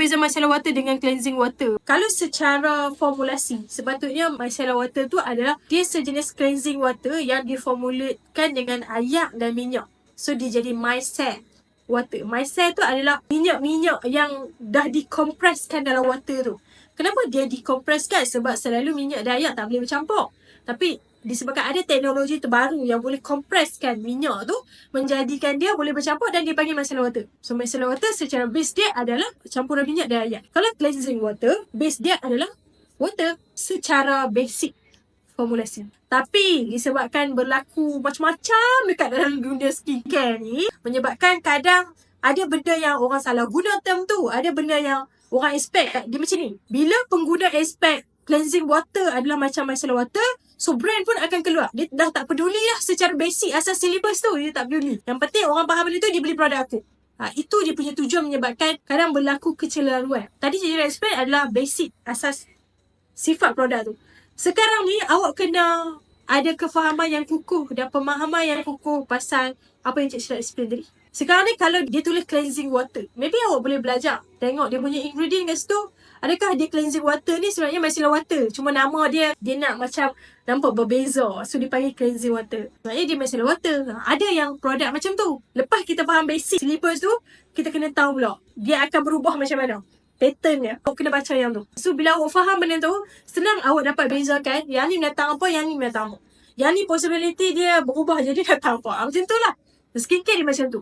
beza micellar water dengan cleansing water? Kalau secara formulasi, sepatutnya micellar water tu adalah dia sejenis cleansing water yang diformulatekan dengan air dan minyak. So dia jadi micelle water. Micelle tu adalah minyak-minyak yang dah dikompreskan dalam water tu. Kenapa dia dikompreskan? Sebab selalu minyak dan air tak boleh bercampur. Tapi disebabkan ada teknologi terbaru yang boleh kompreskan minyak tu menjadikan dia boleh bercampur dan dipanggil micellar water. So micellar water secara base dia adalah campuran minyak dan air. Kalau cleansing water, base dia adalah water secara basic formulasi. Tapi disebabkan berlaku macam-macam dekat dalam dunia skincare ni menyebabkan kadang ada benda yang orang salah guna term tu. Ada benda yang orang expect dia macam ni. Bila pengguna expect cleansing water adalah macam micellar water, so brand pun akan keluar. Dia dah tak peduli lah secara basic asas syllabus tu. Dia tak peduli. Yang penting orang faham benda tu, dia beli produk aku. Ha, itu dia punya tujuan menyebabkan kadang berlaku kecelaruan. Tadi saya explain adalah basic asas sifat produk tu. Sekarang ni awak kena ada kefahaman yang kukuh dan pemahaman yang kukuh pasal apa yang Cik Syed explain tadi. Sekarang ni kalau dia tulis cleansing water, maybe awak boleh belajar. Tengok dia punya ingredient kat situ. Adakah dia cleansing water ni sebenarnya micellar water. Cuma nama dia, dia nak macam nampak berbeza. So dia panggil cleansing water. Sebenarnya dia micellar water. Ada yang produk macam tu. Lepas kita faham basic syllabus tu, kita kena tahu pula. Dia akan berubah macam mana. Pattern dia. Awak kena baca yang tu. So bila awak faham benda tu, senang awak dapat bezakan. Yang ni datang apa, yang ni datang apa. Yang ni possibility dia berubah jadi datang apa. Ha, Macam tu lah. Skincare dia macam tu.